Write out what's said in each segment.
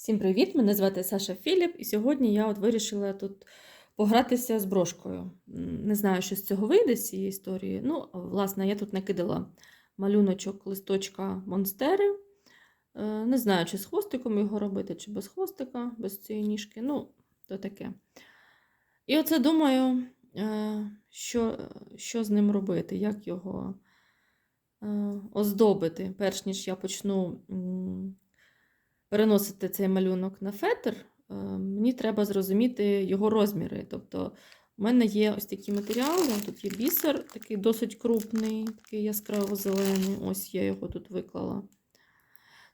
Всім привіт! Мене звати Саша Філіп, і сьогодні я от вирішила тут погратися з брошкою. Не знаю, що з цього вийде з цієї історії. Ну, власне, я тут накидала малюночок листочка Монстери. Е, Не знаю, чи з хвостиком його робити, чи без хвостика, без цієї ніжки. Ну, то таке. І оце думаю, е, що, що з ним робити, як його е, оздобити, перш ніж я почну переносити цей малюнок на фетр, е, мені треба зрозуміти його розміри. Тобто, у мене є ось такі матеріали, тут є бісер, такий досить крупний, такий яскраво-зелений. Ось я його тут виклала.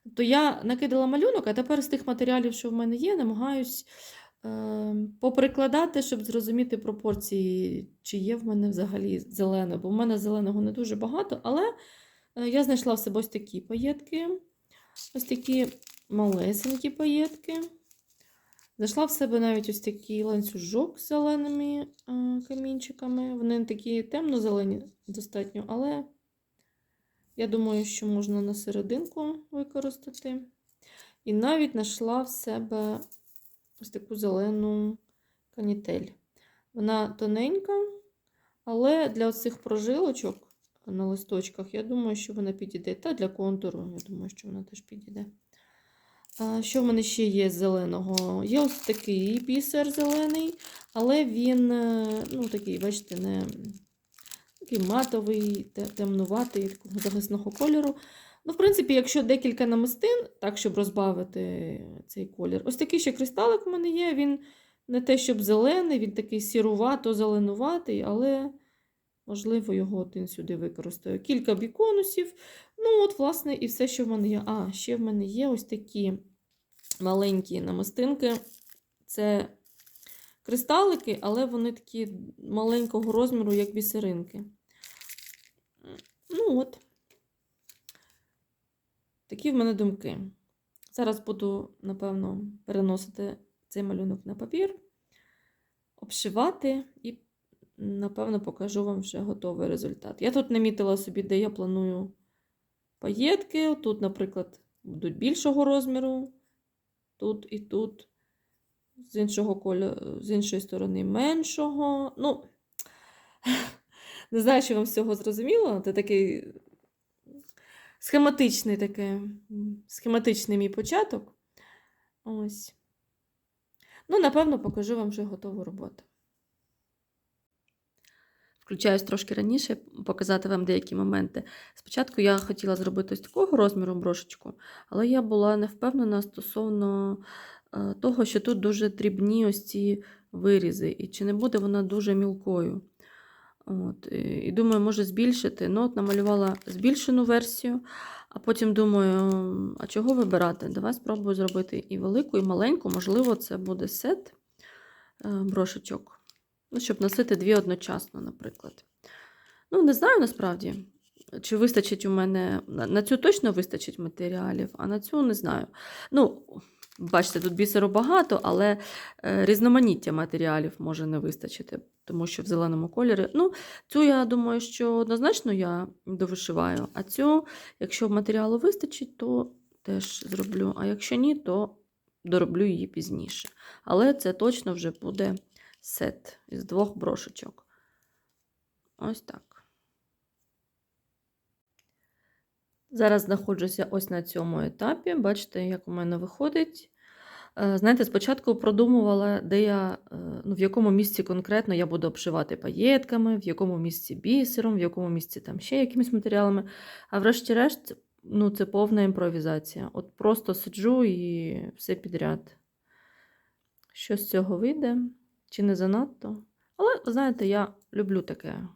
Тобто я накидала малюнок, а тепер з тих матеріалів, що в мене є, намагаюсь е, поприкладати, щоб зрозуміти пропорції, чи є в мене взагалі зелене. Бо в мене зеленого не дуже багато, але е, я знайшла в себе ось такі паєтки, ось такі малесенькі паєтки. Зайшла в себе навіть ось такий ланцюжок з зеленими камінчиками. Вони такі темно-зелені достатньо, але я думаю, що можна на серединку використати. І навіть знайшла в себе ось таку зелену канітель. Вона тоненька, але для оцих прожилочок на листочках, я думаю, що вона підійде. Та для контуру, я думаю, що вона теж підійде. Що в мене ще є зеленого? Є ось такий бісер зелений, але він, е, ну, такий, бачите, не такий матовий, те- темнуватий, такого захисного кольору. Ну, в принципі, якщо декілька намистин, так, щоб розбавити цей колір. Ось такий ще кристалик в мене є. Він не те, щоб зелений, він такий сірувато-зеленуватий, але, можливо, його один сюди використаю. Кілька біконусів. Ну, от, власне, і все, що в мене є. А, ще в мене є ось такі маленькі намистинки. Це кристалики, але вони такі маленького розміру, як бісеринки. Ну от. Такі в мене думки. Зараз буду, напевно, переносити цей малюнок на папір, обшивати і, напевно, покажу вам вже готовий результат. Я тут намітила собі, де я планую паєтки. Тут, наприклад, будуть більшого розміру, тут і тут, з іншого кольору, з іншої сторони меншого. Ну, не знаю, чи вам з цього зрозуміло. Це такий схематичний таке, схематичний мій початок. Ось. Ну, напевно, покажу вам вже готову роботу. Включаюсь трошки раніше, показати вам деякі моменти. Спочатку я хотіла зробити ось такого розміру брошечку, але я була не впевнена стосовно е, того, що тут дуже дрібні ось ці вирізи, і чи не буде вона дуже мілкою. От, і, думаю, може збільшити. Ну, от намалювала збільшену версію, а потім думаю, а чого вибирати? Давай спробую зробити і велику, і маленьку. Можливо, це буде сет е, брошечок. Ну, щоб носити дві одночасно, наприклад. Ну, не знаю насправді, чи вистачить у мене. На цю точно вистачить матеріалів, а на цю не знаю. Ну, бачите, тут бісеру багато, але е, різноманіття матеріалів може не вистачити, тому що в зеленому кольорі. Ну, цю я думаю, що однозначно я довишиваю, а цю, якщо матеріалу вистачить, то теж зроблю. А якщо ні, то дороблю її пізніше. Але це точно вже буде сет із двох брошечок. Ось так. Зараз знаходжуся ось на цьому етапі. Бачите, як у мене виходить. Е, Знаєте, спочатку продумувала, де я, е, ну, в якому місці конкретно я буду обшивати паєтками, в якому місці бісером, в якому місці там ще якимись матеріалами. А врешті-решт, ну, це повна імпровізація. От просто сиджу і все підряд. Що з цього вийде? Чи не занадто? Але, знаєте, я люблю таке,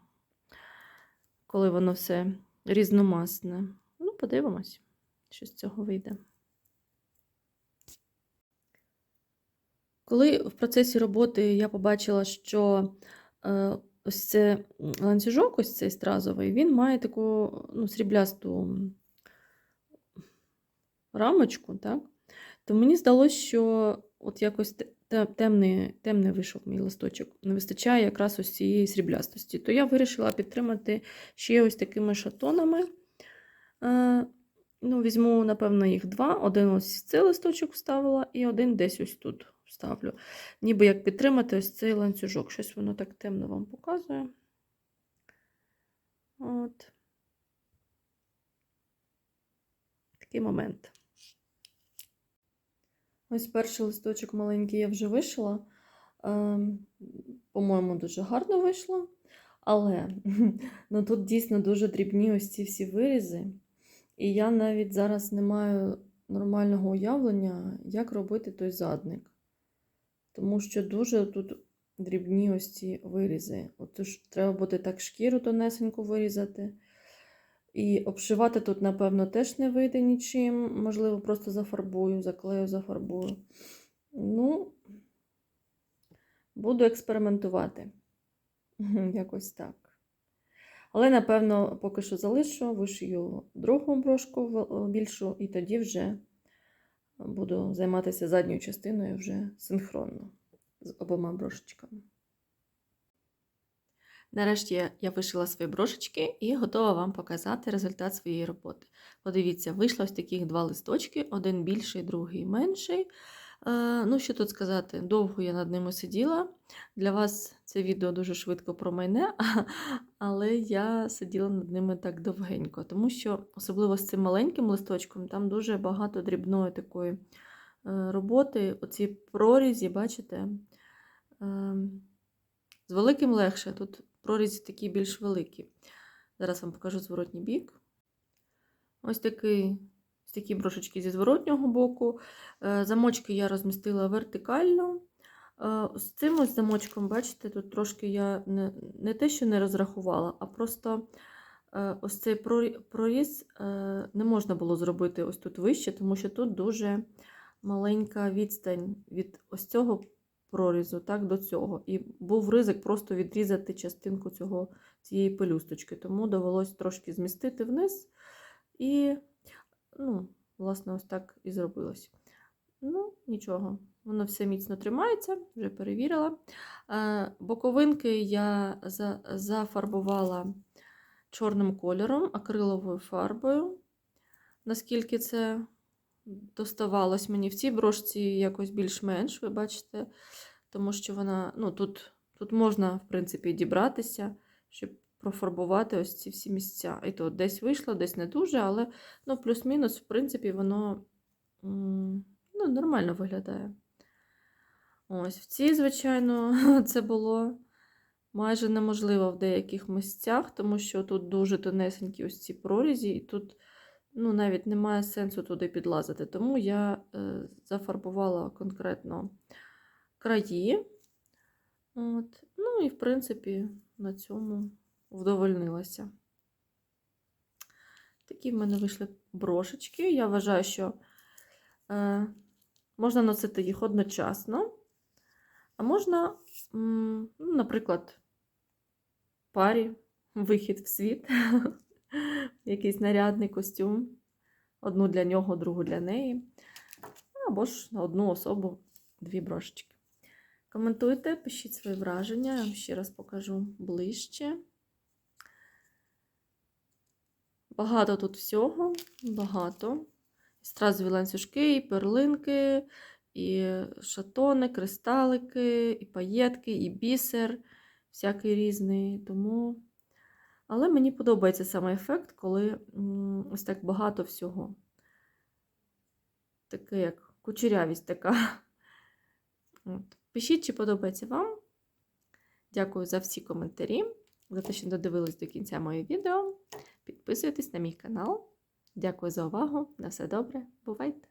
коли воно все різномасне. Ну, подивимось, що з цього вийде. Коли в процесі роботи я побачила, що е, ось це ланцюжок, ось цей стразовий, він має таку ну, сріблясту рамочку, так? то мені здалося, що от якось темний, темний вийшов мій листочок. Не вистачає якраз ось цієї сріблястості. То я вирішила підтримати ще ось такими шатонами. Е, Ну, візьму, напевно, їх два. Один ось цей листочок вставила, і один десь ось тут вставлю. Ніби як підтримати ось цей ланцюжок. Щось воно так темно вам показує. От. Такий момент. Ось перший листочок маленький я вже вишила. Ем, По-моєму, дуже гарно вийшло. Але ну, тут дійсно дуже дрібні ось ці всі вирізи. І я навіть зараз не маю нормального уявлення, як робити той задник. Тому що дуже тут дрібні ось ці вирізи. Отож, треба буде так шкіру тонесенько вирізати. І обшивати тут, напевно, теж не вийде нічим. Можливо, просто зафарбую, заклею, зафарбую. Ну, буду експериментувати. Якось так. Але, напевно, поки що залишу, вишию другу брошку більшу, і тоді вже буду займатися задньою частиною вже синхронно з обома брошечками. Нарешті я- вишила свої брошечки і готова вам показати результат своєї роботи. Подивіться, вийшло ось таких два листочки, один більший, другий менший. Е, ну, що тут сказати, довго я над ними сиділа. Для вас це відео дуже швидко промайне, але я сиділа над ними так довгенько, тому що, особливо з цим маленьким листочком, там дуже багато дрібної такої е, роботи. Оці прорізі, бачите? Е, З великим легше. Тут прорізі такі більш великі. Зараз вам покажу зворотній бік. Ось такий, такі брошечки зі зворотнього боку. Е, Замочки я розмістила вертикально. Е, З цим ось замочком, бачите, тут трошки я не, не те, що не розрахувала, а просто е, ось цей проріз не можна було зробити ось тут вище, тому що тут дуже маленька відстань від ось цього прорізу так, до цього. І був ризик просто відрізати частинку цього, цієї пелюсточки. Тому довелось трошки змістити вниз. І, ну, власне, ось так і зробилось. Ну, нічого, воно все міцно тримається, вже перевірила. Е, Боковинки я зафарбувала чорним кольором, акриловою фарбою. Наскільки це доставалось мені в цій брошці якось більш-менш, ви бачите, тому що вона, ну, тут, тут можна, в принципі, дібратися, щоб профарбувати ось ці всі місця. І то десь вийшло, десь не дуже, але ну, плюс-мінус, в принципі, воно ну, нормально виглядає. Ось в цій, звичайно, це було майже неможливо в деяких місцях, тому що тут дуже тонесенькі ось ці прорізі, і тут ну, навіть немає сенсу туди підлазити. Тому я е, зафарбувала конкретно краї. От. Ну і, в принципі, на цьому вдовольнилася. Такі в мене вийшли брошечки. Я вважаю, що е, можна носити їх одночасно, а можна, ну, наприклад, парі, вихід в світ, якийсь нарядний костюм. Одну для нього, другу для неї. Або ж на одну особу дві брошечки. Коментуйте, пишіть свої враження, я вам ще раз покажу ближче. Багато тут всього, багато. Стразові ланцюжки, і перлинки, і шатони, кристалики, і паєтки, і бісер, всякий різний. Тому... Але мені подобається саме ефект, коли ось так багато всього. Таке як кучерявість така. От. Пишіть, чи подобається вам. Дякую за всі коментарі, за те, що додивились до кінця моє відео. Підписуйтесь на мій канал. Дякую за увагу. На все добре. Бувайте!